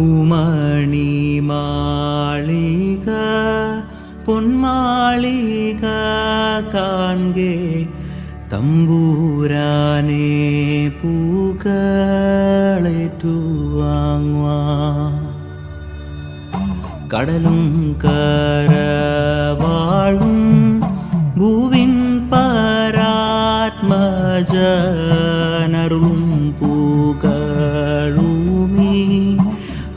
പൂമണി മാളിക പൊന്മാളിക കാൺകെ തമ്പൂരാനെ പൂക്കളേറ്റുവാങ്ങുവാ കടലും കരവാഴും ഭൂവിൻ പരാത്മജനറും പൂകളുമീ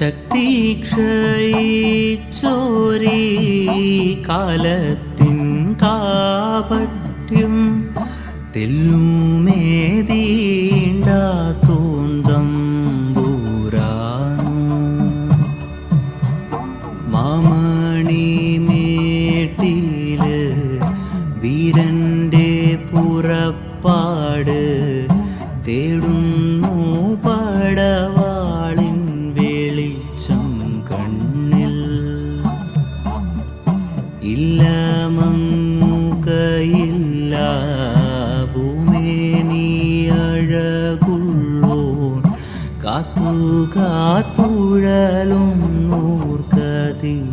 ശക്തി ക്ഷയിച്ചോരീ കാലത്തിൻ കാപട്യം തെല്ലുമേതീണ്ടാത്തോന്തം പൂരാനു മാമണിമേട്ടിൽ വീരന്റെ പുറപ്പാട് തേടുന്നു ഇല്ല മങ്ങുകയില്ല ഭൂമേനി അഴകുള്ളോ കാത്തു കാത്തുഴലും നൂർക്കതിശയ.